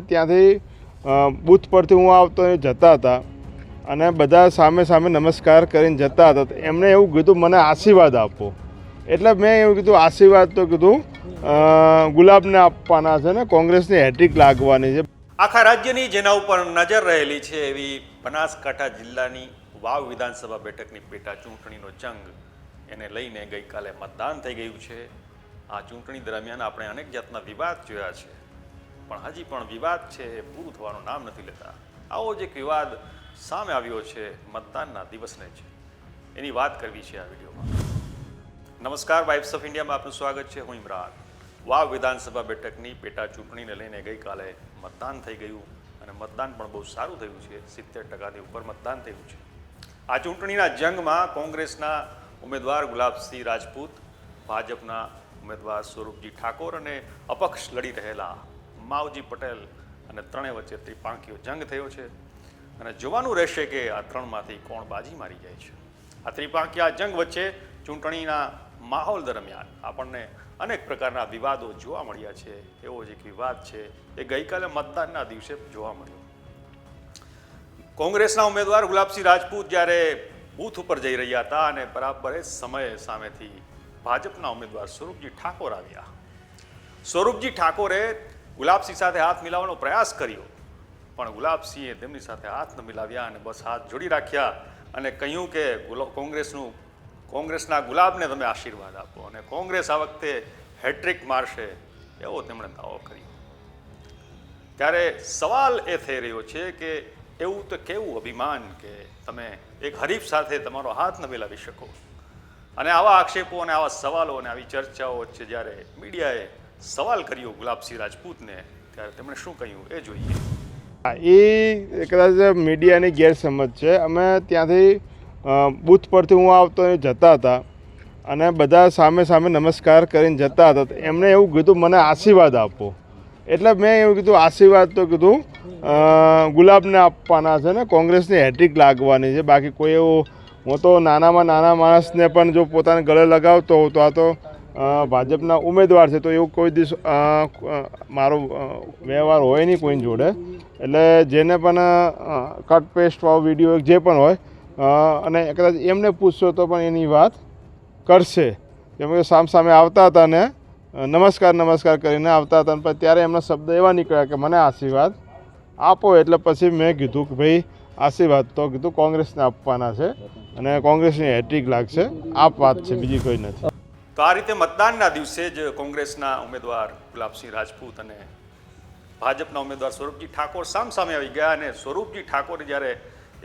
ત્યાંથી બૂથ પરથી હું આવતો એ જતા હતા. અને બધા સામે સામે નમસ્કાર કરીને જતા હતા. એમણે એવું કીધું, મને આશીર્વાદ આપો. એટલે મેં એવું કીધું, આશીર્વાદ તો કીધું ગુલાબને આપવાના છે ને, કોંગ્રેસની હેટ્રિક લાગવાની છે. આખા રાજ્યની જેના ઉપર નજર રહેલી છે એવી બનાસકાંઠા જિલ્લાની વાવ વિધાનસભા બેઠકની પેટા ચૂંટણીનો જંગ એને લઈને ગઈકાલે મતદાન થઈ ગયું છે. આ ચૂંટણી દરમિયાન આપણે અનેક જાતના વિવાદ જોયા છે. પણ હજી પણ વિવાદ છે એ પૂરું થવાનું નામ નથી લેતા. આવો જ એક વિવાદ સામે આવ્યો છે મતદાનના દિવસને છે એની વાત કરવી છે આ વિડીયોમાં. નમસ્કાર વાઇફ્સ ઓફ ઇન્ડિયામાં આપનું સ્વાગત છે. હું ઇમરાન. વાવ વિધાનસભા બેઠકની પેટા ચૂંટણીને લઈને ગઈકાલે મતદાન થઈ ગયું અને મતદાન પણ બહુ સારું થયું છે. સિત્તેર ટકાથી ઉપર મતદાન થયું છે. આ ચૂંટણીના જંગમાં કોંગ્રેસના ઉમેદવાર ગુલાબસિંહ રાજપૂત, ભાજપના ઉમેદવાર સ્વરૂપજી ઠાકોર અને અપક્ષ લડી રહેલા માવજી પટેલ અને ત્રણેય વચ્ચે ત્રિપાંખીઓ જંગ થયો છે. અને જોવાનું રહેશે કે આ ત્રણમાંથી કોણ બાજી મારી જાય છે. આ ત્રિપાંખીયા જંગ વચ્ચે ચૂંટણીના માહોલ દરમિયાન આપણને અનેક પ્રકારના વિવાદો જોવા મળ્યા છે. એવો જ એક વિવાદ છે, એ ગઈકાલે મતદાનના દિવસે જોવા મળ્યો. કોંગ્રેસના ઉમેદવાર ગુલાબસિંહ રાજપૂત જ્યારે બૂથ ઉપર જઈ રહ્યા હતા અને બરાબર એ સમયે સામેથી ભાજપના ઉમેદવાર સ્વરૂપજી ઠાકોર આવ્યા. સ્વરૂપજી ઠાકોરે ગુલાબસિંહ સાથે હાથ મિલાવવાનો પ્રયાસ કર્યો. પણ ગુલાબસિંહે તેમની સાથે હાથ ન મિલાવ્યા અને બસ હાથ જોડી રાખ્યા અને કહ્યું કે કોંગ્રેસનું, કોંગ્રેસના ગુલાબને તમે આશીર્વાદ આપો અને કોંગ્રેસ આ વખતે હેટ્રિક મારશે એવો તેમણે દાવો કર્યો. ત્યારે સવાલ એ થઈ રહ્યો છે કે એવું તો કેવું અભિમાન કે તમે એક હરીફ સાથે તમારો હાથ ન મિલાવી શકો? અને આવા આક્ષેપો અને આવા સવાલો અને આવી ચર્ચાઓ વચ્ચે જ્યારે મીડિયાએ સવાલ કર્યો ગુલાબસિંહ રાજપૂતને ત્યારે તેમણે શું કહ્યું? એ જોઈએ. હા, એ કદાચ મીડિયાની ગેરસમજ છે. અમે ત્યાંથી બૂથ પરથી હું આવતો જતા હતા અને બધા સામે સામે નમસ્કાર કરીને જતા હતા. એમણે એવું કીધું મને આશીર્વાદ આપો. એટલે મેં એવું કીધું આશીર્વાદ તો કીધું ગુલાબને આપવાના છે ને કોંગ્રેસની હેટ્રિક લાગવાની છે. બાકી કોઈ એવું હું તો નાનામાં નાના માણસને પણ જો પોતાને ગળે લગાવતો હોઉં તો આ તો ભાજપના ઉમેદવાર છે, તો એવું કોઈ દિવસ મારો વ્યવહાર હોય નહીં કોઈની જોડે. એટલે જેને પણ કટ પેસ્ટવાળો વીડિયો જે પણ હોય અને કદાચ એમને પૂછશો તો પણ એની વાત કરશે. કેમ કે સામ સામે આવતા હતા ને નમસ્કાર નમસ્કાર કરીને આવતા હતા પણ ત્યારે એમના શબ્દ એવા નીકળ્યા કે મને આશીર્વાદ આપો. એટલે પછી મેં કીધું કે ભાઈ, આશીર્વાદ. તો કીધું, કોંગ્રેસને આપવાના છે અને કોંગ્રેસની હેટ્રિક લાગશે. આપ વાત છે, બીજી કોઈ નથી. તો આ રીતે મતદાનના દિવસે જ કોંગ્રેસના ઉમેદવાર ગુલાબસિંહ રાજપૂત અને ભાજપના ઉમેદવાર સ્વરૂપજી ઠાકોર સામસામે આવી ગયા અને સ્વરૂપજી ઠાકોરે જ્યારે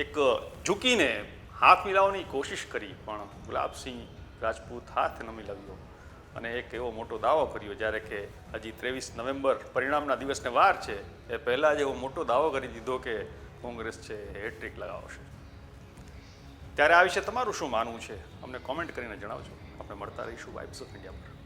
એક ઝૂકીને હાથ મિલાવવાની કોશિશ કરી, પણ ગુલાબસિંહ રાજપૂત હાથ ન મિલાવ્યો અને એક એવો મોટો દાવો કર્યો જ્યારે કે હજી ત્રેવીસ નવેમ્બર પરિણામના દિવસને વાર છે, એ પહેલાં જ એવો મોટો દાવો કરી દીધો કે કોંગ્રેસ છે હેટ્રિક લગાવશે. ત્યારે આ વિશે તમારું શું માનવું છે? અમને કોમેન્ટ કરીને જણાવજો. આપણે મળતા રહીશું વાઇબ્સ ઓફ ઇન્ડિયા પર.